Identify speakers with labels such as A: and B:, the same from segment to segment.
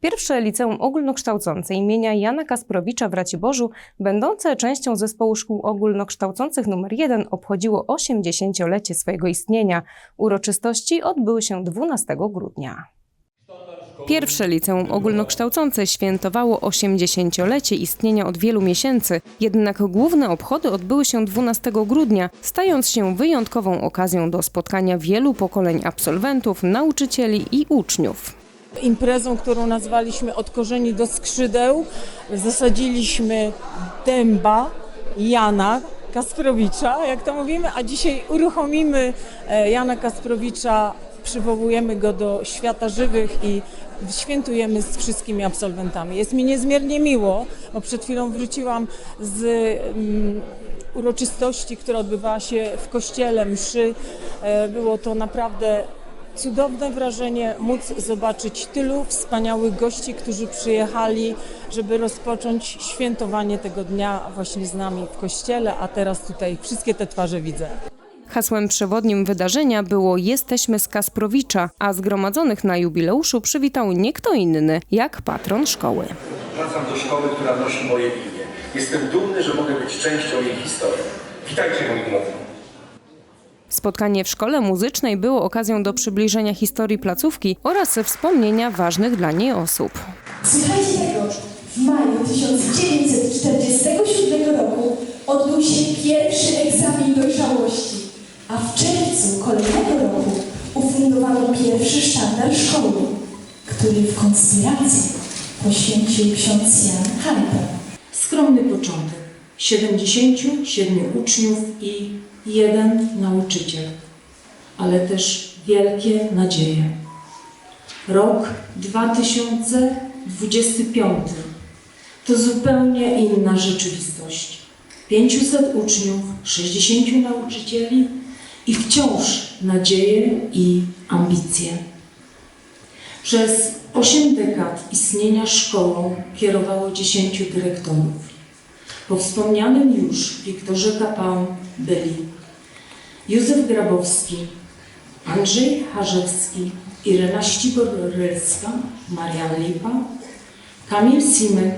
A: Pierwsze liceum ogólnokształcące imienia Jana Kasprowicza w Raciborzu, będące częścią zespołu szkół ogólnokształcących nr 1, obchodziło 80-lecie swojego istnienia. Uroczystości odbyły się 12 grudnia. Pierwsze liceum ogólnokształcące świętowało 80-lecie istnienia od wielu miesięcy, jednak główne obchody odbyły się 12 grudnia, stając się wyjątkową okazją do spotkania wielu pokoleń absolwentów, nauczycieli i uczniów.
B: Imprezą, którą nazwaliśmy Od korzeni do skrzydeł. Zasadziliśmy dęba Jana Kasprowicza, jak to mówimy, a dzisiaj uruchomimy e, Jana Kasprowicza, przywołujemy go do świata żywych i świętujemy z wszystkimi absolwentami. Jest mi niezmiernie miło, bo przed chwilą wróciłam z mm, uroczystości, która odbywała się w kościele, mszy. E, Było to naprawdę cudowne wrażenie móc zobaczyć tylu wspaniałych gości, którzy przyjechali, żeby rozpocząć świętowanie tego dnia właśnie z nami w kościele, a teraz tutaj wszystkie te twarze widzę.
A: Hasłem przewodnim wydarzenia było Jesteśmy z Kasprowicza, a zgromadzonych na jubileuszu przywitał nie kto inny, jak patron szkoły.
C: Wracam do szkoły, która nosi moje imię. Jestem dumny, że mogę być częścią jej historii. Witajcie moi drodzy.
A: Spotkanie w szkole muzycznej było okazją do przybliżenia historii placówki oraz wspomnienia ważnych dla niej osób.
D: Słuchajcie tego, w maju 1947 roku odbył się pierwszy egzamin dojrzałości, a w czerwcu kolejnego roku ufundowano pierwszy sztandar szkoły, który w konspiracji poświęcił ksiądz Jan Harper.
E: Skromny początek. 77 uczniów i jeden nauczyciel, ale też wielkie nadzieje. Rok 2025 to zupełnie inna rzeczywistość. 500 uczniów, 60 nauczycieli i wciąż nadzieje i ambicje. Przez 8 dekad istnienia szkołą kierowało 10 dyrektorów. Po wspomnianym już Wiktorze Kapał byli Józef Grabowski, Andrzej Harzewski, Irena Ściborylska, Marian Lipa, Kamil Simek,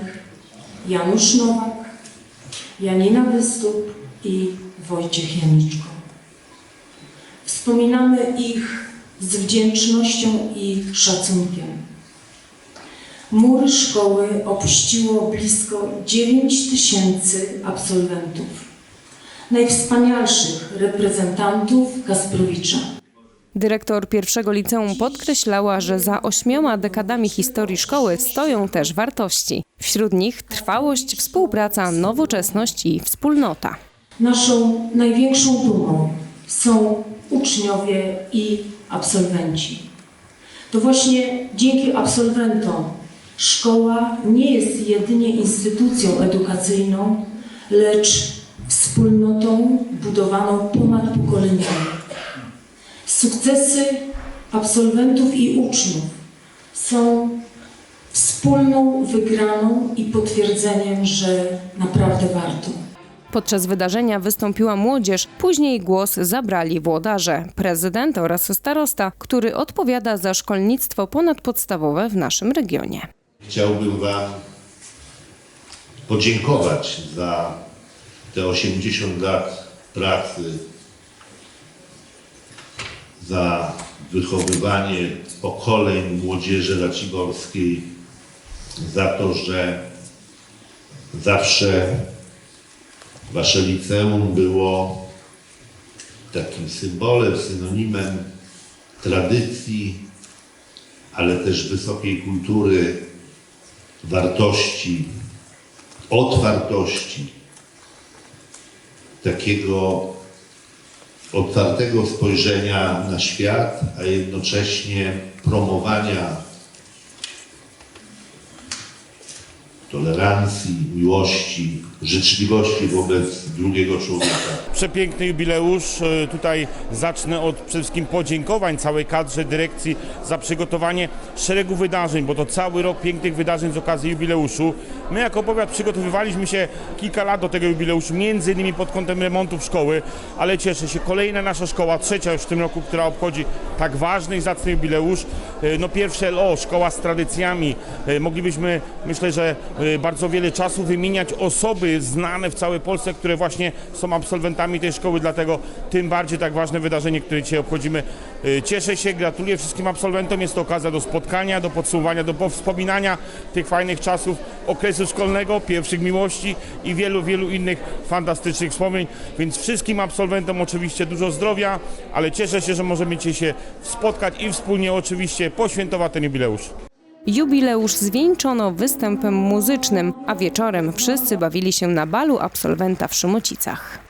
E: Janusz Nowak, Janina Wystup i Wojciech Janiczko. Wspominamy ich z wdzięcznością i szacunkiem. Mury szkoły opuściło blisko 9 tysięcy absolwentów, najwspanialszych reprezentantów Kasprowicza.
A: Dyrektor pierwszego liceum podkreślała, że za ośmioma dekadami historii szkoły stoją też wartości. Wśród nich trwałość, współpraca, nowoczesność i wspólnota.
E: Naszą największą dumą są uczniowie i absolwenci. To właśnie dzięki absolwentom szkoła nie jest jedynie instytucją edukacyjną, lecz wspólnotą budowaną ponadpokoleniowo. Sukcesy absolwentów i uczniów są wspólną wygraną i potwierdzeniem, że naprawdę warto.
A: Podczas wydarzenia wystąpiła młodzież, później głos zabrali włodarze, prezydent oraz starosta, który odpowiada za szkolnictwo ponadpodstawowe w naszym regionie.
F: Chciałbym Wam podziękować za te 80 lat pracy, za wychowywanie pokoleń młodzieży raciborskiej, za to, że zawsze Wasze liceum było takim symbolem, synonimem tradycji, ale też wysokiej kultury, wartości, otwartości, takiego otwartego spojrzenia na świat, a jednocześnie promowania tolerancji, miłości, życzliwości wobec drugiego człowieka.
G: przepiękny jubileusz. E, Tutaj zacznę od przede wszystkim podziękowań całej kadrze dyrekcji za przygotowanie szeregu wydarzeń, bo to cały rok pięknych wydarzeń z okazji jubileuszu. My jako powiat przygotowywaliśmy się kilka lat do tego jubileuszu, między innymi pod kątem remontów szkoły, ale cieszę się, kolejna nasza szkoła, trzecia już w tym roku, która obchodzi tak ważny i zacny jubileusz. E, No pierwsze LO, szkoła z tradycjami. E, Moglibyśmy, myślę, że bardzo wiele czasu wymieniać osoby znane w całej Polsce, które właśnie są absolwentami tej szkoły, dlatego tym bardziej tak ważne wydarzenie, które dzisiaj obchodzimy. E, Cieszę się, gratuluję wszystkim absolwentom. Jest to okazja do spotkania, do podsumowania, do wspominania tych fajnych czasów okresu szkolnego, pierwszych miłości i wielu, wielu innych fantastycznych wspomnień. Więc wszystkim absolwentom oczywiście dużo zdrowia, ale cieszę się, że możemy się spotkać i wspólnie oczywiście poświętować ten jubileusz.
A: Jubileusz zwieńczono występem muzycznym, a wieczorem wszyscy bawili się na balu absolwenta w Szymocicach.